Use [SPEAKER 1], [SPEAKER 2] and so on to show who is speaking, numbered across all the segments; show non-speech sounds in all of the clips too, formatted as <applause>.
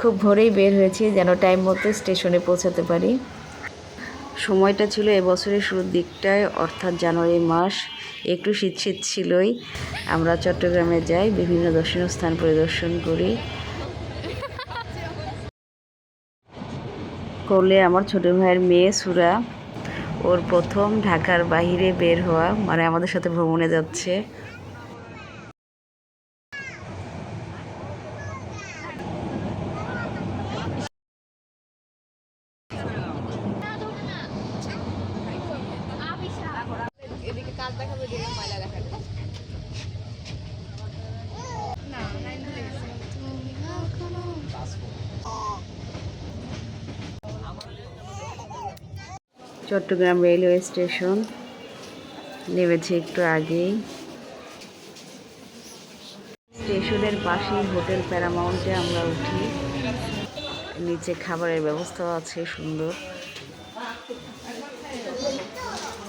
[SPEAKER 1] খুব ভোরেই বের হয়েছি, যেন টাইম মতো স্টেশনে পৌঁছাতে পারি। সময়টা ছিল এবছরের শুরুর দিকটায়, অর্থাৎ জানুয়ারি মাস, একটু শীত শীত ছিলই। আমরা চট্টগ্রামে যাই, বিভিন্ন দর্শনীয় স্থান পরিদর্শন করি। করলে আমার ছোট ভাইয়ের মেয়ে সুরা, ওর প্রথম ঢাকার বাইরে বের হওয়া মানে আমাদের সাথে ভ্রমণে যাচ্ছে। Chittagong railway station. নেমেছে একটু আগেই। স্টেশনের পাশেই হোটেল প্যারামাউন্টে আমরা উঠি। নিচে খাবারের ব্যবস্থাও আছে সুন্দর।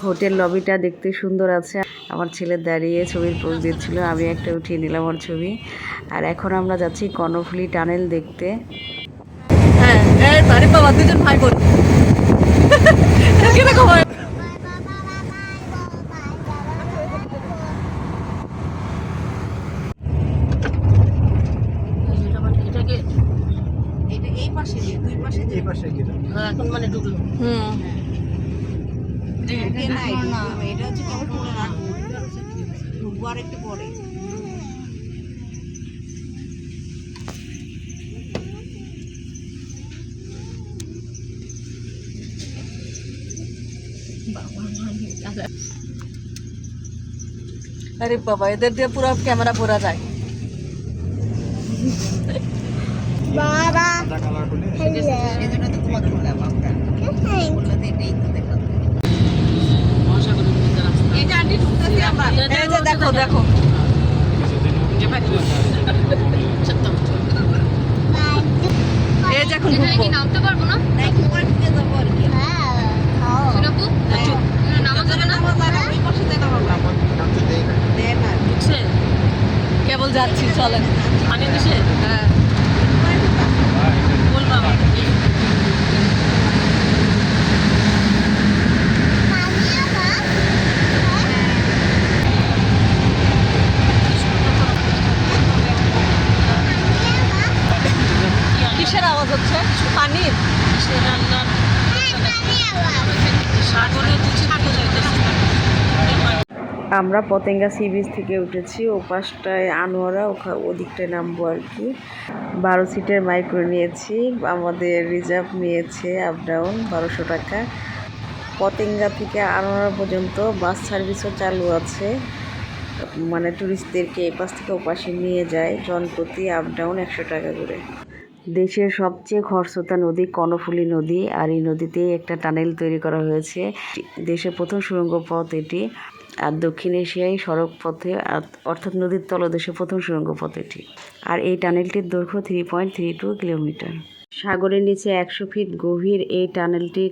[SPEAKER 1] হোটেল লবিটা দেখতে সুন্দর আছে। আমার ছেলে দাঁড়িয়ে ছবির পোজ দিচ্ছিল, আমি একটা উঠিয়ে নিলাম ওর ছবি। আর এখন আমরা যাচ্ছি কর্ণফুলি টানেল দেখতে।
[SPEAKER 2] হ্যাঁ বাবা, দুজন ভাই বোন। কীরকম হয়।
[SPEAKER 3] এটা এই পাশে দিয়ে দুই পাশে দিয়ে।
[SPEAKER 2] এখন মানে ঢুকলো। হুম।
[SPEAKER 3] এটা হচ্ছে কেমন রাখব। ঢুকবো আর একটু পরে।
[SPEAKER 2] আরে বাবা এদের দিয়ে পুরো ক্যামেরা পুরা যায়।
[SPEAKER 3] দেখো
[SPEAKER 2] দেখো। দেখো এই যে এখন
[SPEAKER 4] নামতে পারব না
[SPEAKER 3] না একটু পরে ঢুকে যাব আর কি
[SPEAKER 4] শুনাবু নামা যাবে না
[SPEAKER 3] আমার জায়গা ওই পাশে জায়গা পাবো দেয় না
[SPEAKER 2] ঢুকছে কেবল যাচ্ছি চলেন পানি দিছে হ্যাঁ বলব আবার। হচ্ছে পানির।
[SPEAKER 1] আমরা পতেঙ্গা সি বিচ থেকে উঠেছি ও পাশটায় আনোয়ারা ওখা ওদিকটায় নামবো আর কি। বারো সিটের মাইক্রো নিয়েছি আমাদের রিজার্ভ নিয়েছে আপ ডাউন বারোশো টাকা। পতেঙ্গা থেকে আনোয়ারা পর্যন্ত বাস সার্ভিসও চালু আছে। মানে ট্যুরিস্টদেরকে এ পাশ থেকে ও পাশে নিয়ে যায় জনপ্রতি আপ ডাউন একশো টাকা করে। দেশের সবচেয়ে খরস্রোতা নদী কর্ণফুলী নদী, আর এই নদীতে একটা টানেল তৈরি করা হয়েছে। দেশের প্রথম সুড়ঙ্গ পথ এটি, আর দক্ষিণ এশিয়ায় সড়ক পথে অর্থাৎ নদীর তলদেশে প্রথম সুড়ঙ্গ পথ এটি। আর এই টানেলটির দৈর্ঘ্য three point three two kilometre সাগরের নিচে একশো ফিট গভীর এই টানেলটি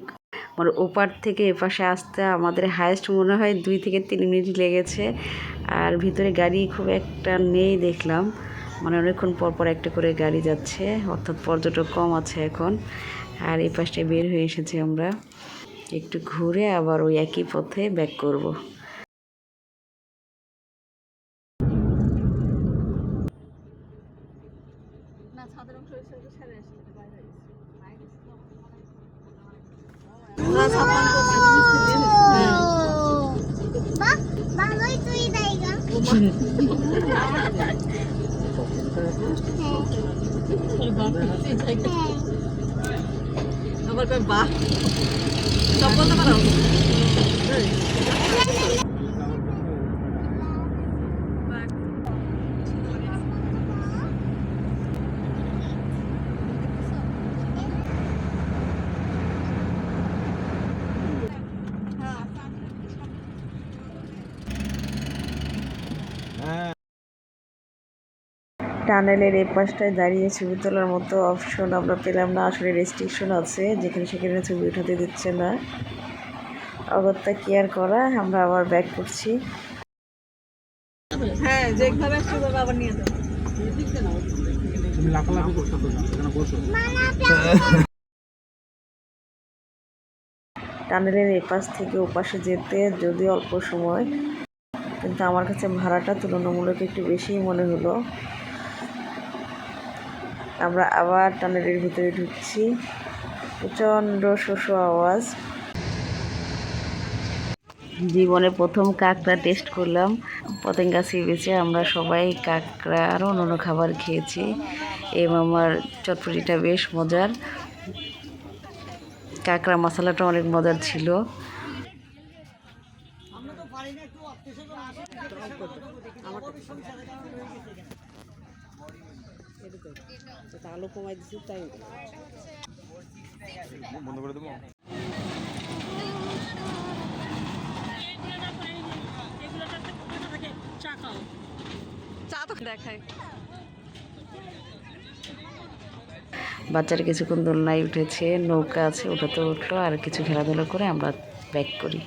[SPEAKER 1] মানে ওপার থেকে এপাশে আসতে আমাদের হায়েস্ট মনে হয় দুই থেকে তিন মিনিট লেগেছে। আর ভিতরে গাড়ি খুব একটা নেই দেখলাম। মানে অনেকক্ষণ পর পর একটা করে গাড়ি যাচ্ছে অর্থাৎ পর্যটক কম আছে এখন। আর এই পাশটায় বের হয়ে এসেছি আমরা। একটু ঘুরে আবার ওই একই পথে ব্যাক করব। <laughs>
[SPEAKER 2] আবার বাহ? সব বলতে পারো?
[SPEAKER 1] টানেলের এই পাশটায় দাঁড়িয়ে ছবি তোলার মতো অপশন আমরা পেলাম না। আসলে রেস্ট্রিকশন আছে যেখানে সেখানে ছবি উঠাতে দিচ্ছে না। অগত্যা কেয়ার করা? আমরা আবার ব্যাক করছি।
[SPEAKER 2] হ্যাঁ যেখানে আবার নিয়ে
[SPEAKER 5] তুমি লাফালাফি করতে না এখানে বসো
[SPEAKER 1] টানেলের এপাশ থেকে ওপাশে যেতে যদি অল্প সময় কিন্তু আমার কাছে ভাড়াটা তুলনামূলক একটু বেশিই মনে হলো। আমরা আবার টানেলের ভিতরে ঢুকছি। প্রচণ্ড শোষ আওয়াজ। জীবনে প্রথম কাঁকড়া টেস্ট করলাম। পতেঙ্গা সি বিচে আমরা সবাই কাঁকড়া আরও অন্য খাবার খেয়েছি। এবং আমার চটপটিটা বেশ মজার। কাঁকড়া মশলাটা অনেক মজার ছিল। আলু কমাই দিচ্ছি তাই
[SPEAKER 2] চা তো দেখায়
[SPEAKER 1] বাচ্চারা কিছুক্ষণ দোলনায় উঠেছে নৌকা আছে ওটাতে উঠল আর কিছু খেলাধুলা করে আমরা ব্যাক করি।